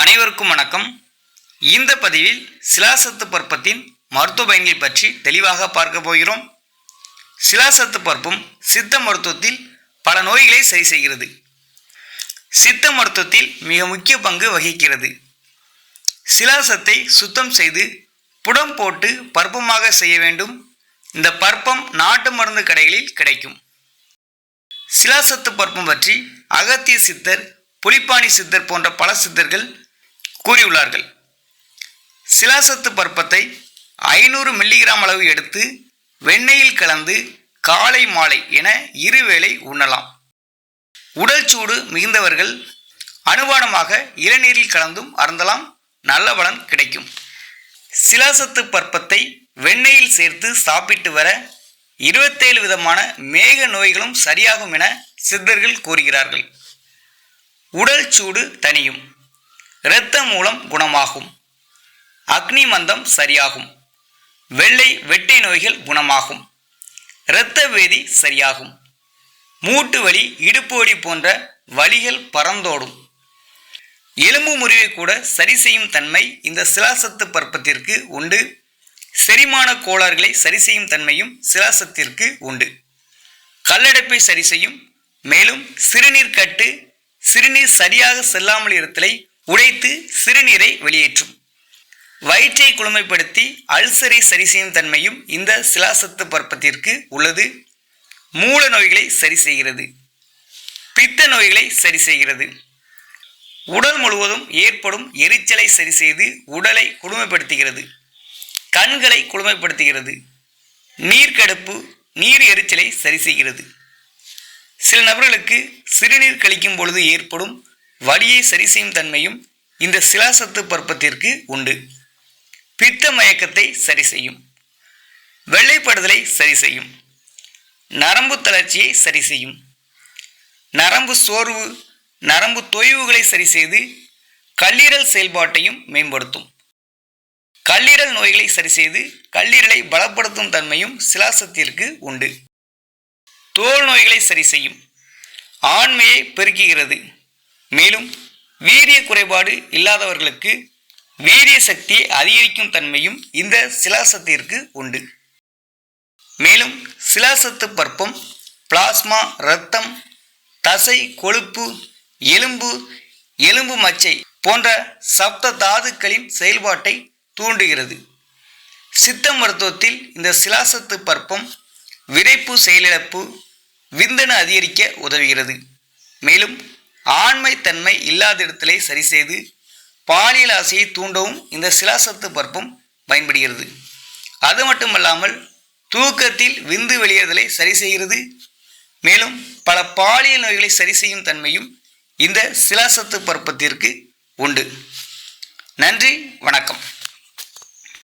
அனைவருக்கும் வணக்கம். இந்த பதிவில் சிலாசத்து பருப்பத்தின் மருத்துவ பயன்கள் பற்றி தெளிவாக பார்க்க போகிறோம். சிலாசத்து பருப்பும் சித்த மருத்துவத்தில் பல நோய்களை சரி செய்கிறது. சித்த மருத்துவத்தில் மிக முக்கிய பங்கு வகிக்கிறது. சிலாசத்தை சுத்தம் செய்து புடம் போட்டு பருப்பமாக செய்ய வேண்டும். இந்த பருப்பம் நாட்டு மருந்து கடைகளில் கிடைக்கும். சிலாசத்து பருப்பம் பற்றி அகத்திய சித்தர் புலிப்பாணி சித்தர் போன்ற பல சித்தர்கள் கூறியுள்ளார்கள். சிலாசத்து பருப்பத்தை ஐநூறு மில்லிகிராம் அளவு எடுத்து வெண்ணெயில் கலந்து காலை மாலை என இருவேளை உண்ணலாம். உடல் சூடு மிகுந்தவர்கள் அனுபானமாக இளநீரில் கலந்தும் அருந்தலாம். நல்ல பலன் கிடைக்கும். சிலாசத்து பற்பத்தை வெண்ணெயில் சேர்த்து சாப்பிட்டு வர இருபத்தேழு விதமான மேக நோய்களும் சரியாகும் என சித்தர்கள் கூறுகிறார்கள். உடல் சூடு தனியும் இரத்த மூலம் குணமாகும். அக்னி மந்தம் சரியாகும். வெள்ளை வெட்டை நோய்கள் குணமாகும். இரத்த வேதி சரியாகும். மூட்டு வலி இடுப்பு வலி போன்ற வலிகள் பறந்தோடும் எலும்பு முறிவை கூட சரி செய்யும் தன்மை இந்த சிலாசத்து பற்பத்திற்கு உண்டு. செரிமான கோளாறுகளை சரி செய்யும் தன்மையும் சிலாசத்திற்கு உண்டு. கல்லடைப்பை சரி செய்யும். மேலும் சிறுநீர் கட்டு சிறுநீர் சரியாக செல்லாமல் இருத்தலை உடைத்து சிறுநீரை வெளியேற்றும். வயிற்றை குளுமைப்படுத்தி அல்சரை சரி செய்யும் தன்மையும் இந்த சிலாசத்து பருப்பத்திற்கு உள்ளது. மூல நோய்களை சரி செய்கிறது. பித்த நோய்களை சரி செய்கிறது. உடல் முழுவதும் ஏற்படும் எரிச்சலை சரி செய்து உடலை குளுமைப்படுத்துகிறது. கண்களை குளுமைப்படுத்துகிறது. நீர்க்கடுப்பு நீர் எரிச்சலை சரி செய்கிறது. சில நபர்களுக்கு சிறுநீர் கழிக்கும் பொழுது ஏற்படும் வலியை சரி செய்யும் தன்மையும் இந்த சிலாசத்து பருப்பத்திற்கு உண்டு. பித்த மயக்கத்தை சரி செய்யும். வெள்ளைப்படுதலை சரி செய்யும். நரம்பு தளர்ச்சியை சரி செய்யும். நரம்பு சோர்வு நரம்பு தொய்வுகளை சரி செய்து கல்லீரல் செயல்பாட்டையும் மேம்படுத்தும். கல்லீரல் நோய்களை சரி செய்து கல்லீரலை பலப்படுத்தும் தன்மையும் சிலாசத்திற்கு உண்டு. தோல் நோய்களை சரி செய்யும். ஆண்மையை பெருக்குகிறது. மேலும் வீரிய குறைபாடு இல்லாதவர்களுக்கு வீரிய சக்தியை அதிகரிக்கும் தன்மையும் இந்த சிலாசத்திற்கு உண்டு. மேலும் சிலாசத்து பற்பம் பிளாஸ்மா இரத்தம் தசை கொழுப்பு எலும்பு எலும்பு மச்சை போன்ற சப்த தாதுக்களின் செயல்பாட்டை தூண்டுகிறது. சித்த மருத்துவத்தில் இந்த சிலாசத்து பற்பம் விரைப்பு செயலிழப்பு விந்தணு அதிகரிக்க உதவுகிறது. மேலும் ஆண்மை தன்மை இல்லாத இடத்திலே சரி செய்து பாலியல் ஆசையை தூண்டவும் இந்த சிலாசத்து பற்பம் பயன்படுகிறது. அது மட்டுமல்லாமல் தூக்கத்தில் விந்து வெளியேறுதலை சரி செய்கிறது. மேலும் பல பாலியல் நோய்களை சரி செய்யும் தன்மையும் இந்த சிலாசத்து பருப்பத்திற்கு உண்டு. நன்றி வணக்கம்.